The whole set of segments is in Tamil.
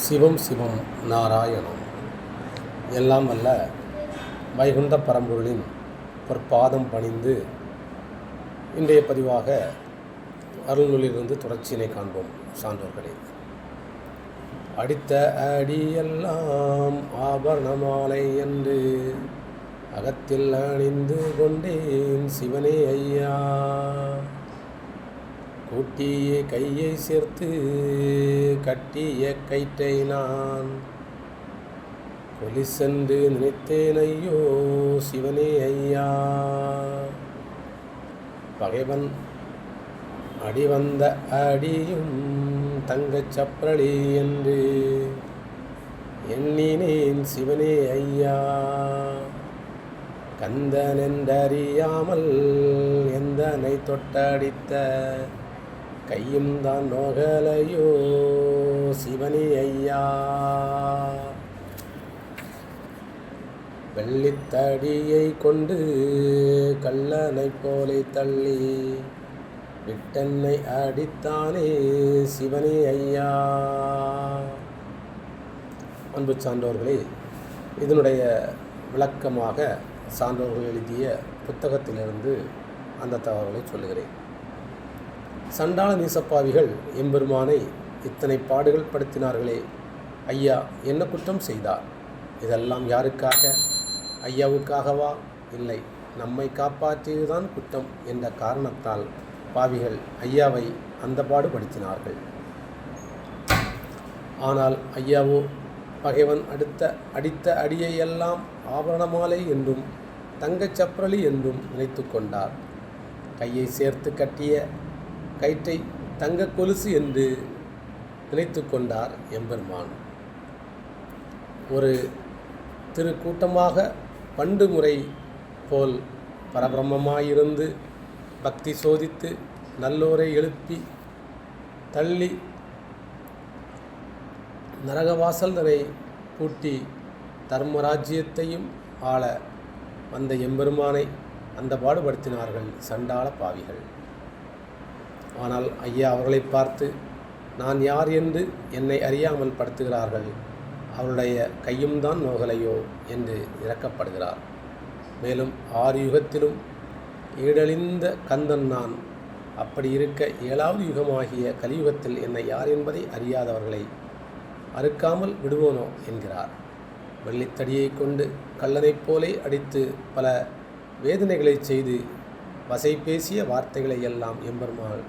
சிவம் சிவம் நாராயணம். எல்லாம் வல்ல வைகுண்ட பரம்பொருளின் பொற்பாதம் பணிந்து இன்றைய பதிவாக அருள்நூலிலிருந்து தொடர்ச்சியினை காண்போம் சான்றோர்களே. அடித்த அடியெல்லாம் ஆபரணமாலை என்று அகத்தில் அணிந்து கொண்டேன் சிவனே ஐயா. கூட்டிய கையை சேர்த்து கட்டிய கயிற்றை நான் கொலிசென்று நினைத்தேன் ஐயோ சிவனே ஐயா. பகைவன் அடி வந்த அடியும் தங்கச் சப்பரளி என்று எண்ணினேன் சிவனே ஐயா. கந்தன் என்றறியாமல் எந்தனை தொட்டடித்த கையும் தான் நோகலையோ சிவனி ஐயா வெள்ளித்தடியை கொண்டு கல்லனை போலை தள்ளி விட்டன்னை அடித்தானே சிவனி ஐயா அன்பு சான்றோர்களே இதனுடைய விளக்கமாக சான்றோர்கள் எழுதிய புத்தகத்திலிருந்து அந்த தகவலை சொல்லுகிறேன். சண்டாள நீசப்பாவிகள் எம்பெருமானை இத்தனை பாடுகள் படுத்தினார்களே. ஐயா என்ன குற்றம் செய்தார்? இதெல்லாம் யாருக்காக? ஐயாவுக்காகவா? இல்லை நம்மை காப்பாற்றியதுதான் குற்றம் என்ற காரணத்தால் பாவிகள் ஐயாவை அந்த பாடுபடுத்தினார்கள் ஆனால் ஐயாவோ பகைவன் அடுத்த அடித்த அடியையெல்லாம் ஆபரணமாலை என்றும் தங்கச் சப்பரளி என்றும் நினைத்து கொண்டார். கையை சேர்த்து கட்டிய கயிற்றை தங்க கொலுசு என்று நினைத்து கொண்டார் எம்பெருமான். ஒரு திரு கூட்டமாக பண்டு முறை போல் பரபிரமமாயிருந்து பக்தி சோதித்து நல்லோரை எழுப்பி தள்ளி நரகவாசல்தனை பூட்டி தர்மராஜ்யத்தையும் ஆள வந்த எம்பெருமானை அந்த பாடுபடுத்தினார்கள் சண்டாள பாவிகள். ஆனால் ஐயா அவர்களை பார்த்து நான் யார் என்று என்னை அறியாமல் படுத்துகிறார்கள். அவருடைய கையும் தான் நோகலையோ என்று இறக்கப்படுகிறார் மேலும் ஆறு யுகத்திலும் ஈடழிந்த கந்தன் நான். அப்படி இருக்க ஏழாவது யுகமாகிய கலியுகத்தில் என்னை யார் என்பதை அறியாதவர்களை அறுக்காமல் விடுவோனோ என்கிறார். வெள்ளித்தடியை கொண்டு கள்ளனைப் போலே அடித்து பல வேதனைகளை செய்து வசை பேசிய வார்த்தைகளை எல்லாம் எம்பெருமாள்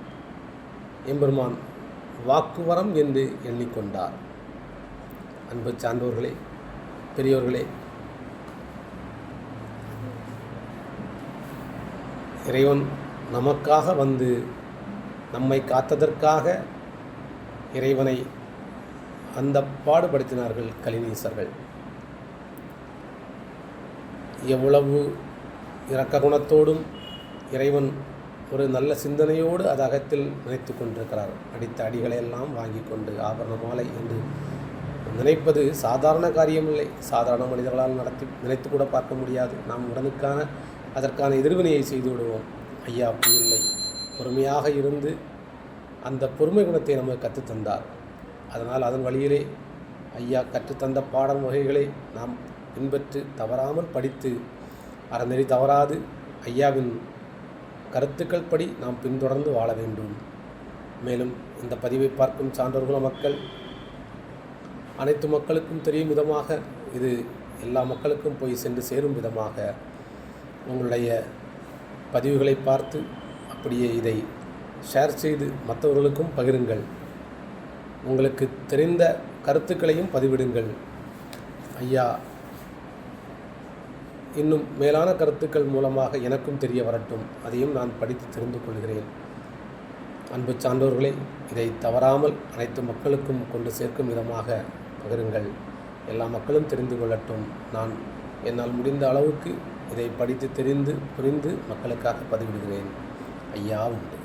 எம்பெருமான் வாக்குவரம் என்று எண்ணிக்கொண்டார். அன்பு சான்றோர்களே பெரியோர்களே இறைவன் நமக்காக வந்து நம்மை காத்ததற்காக இறைவனை அந்த பாடுபடுத்தினார்கள் கலினீசர்கள். எவ்வளவு இரக்க குணத்தோடும் இறைவன் ஒரு நல்ல சிந்தனையோடு அது அகத்தில் நினைத்து கொண்டிருக்கிறார். அடித்த அடிகளையெல்லாம் வாங்கி கொண்டு ஆபரண மாலை என்று நினைப்பது சாதாரண காரியமில்லை. சாதாரண மனிதர்களால் நடத்தி நினைத்து கூட பார்க்க முடியாது. நாம் உடனுக்கான அதற்கான எதிர்வினையை செய்து விடுவோம். ஐயா அப்படி இல்லை பொறுமையாக இருந்து அந்த பொறுமை குணத்தை நமக்கு கற்றுத்தந்தார் அதனால் அதன் வழியிலே ஐயா கற்றுத்தந்த பாடம் வகைகளை நாம் பின்பற்று தவறாமல் படித்து அறநெறி தவறாது ஐயாவின் கருத்துக்கள் படி நாம் பின்தொடர்ந்து வாழ வேண்டும். மேலும் இந்த பதிவை பார்க்கும் சான்றோர்கள மக்கள் அனைத்து மக்களுக்கும் தெரியும் விதமாக இது எல்லா மக்களுக்கும் போய் சென்று சேரும் விதமாக உங்களுடைய பதிவுகளை பார்த்து அப்படியே இதை ஷேர் செய்து மற்றவர்களுக்கும் பகிருங்கள். உங்களுக்கு தெரிந்த கருத்துக்களையும் பதிவிடுங்கள். ஐயா இன்னும் மேலான கருத்துக்கள் மூலமாக எனக்கும் தெரிய வரட்டும். அதையும் நான் படித்து தெரிந்து கொள்கிறேன். அன்பு சான்றோர்களே இதை தவறாமல் அனைத்து மக்களுக்கும் கொண்டு சேர்க்கும் விதமாக பகிருங்கள். எல்லா மக்களும் தெரிந்து கொள்ளட்டும். நான் என்னால் முடிந்த அளவுக்கு இதை படித்து தெரிந்து புரிந்து மக்களுக்காக பதிவிடுகிறேன். ஐயா உண்டு.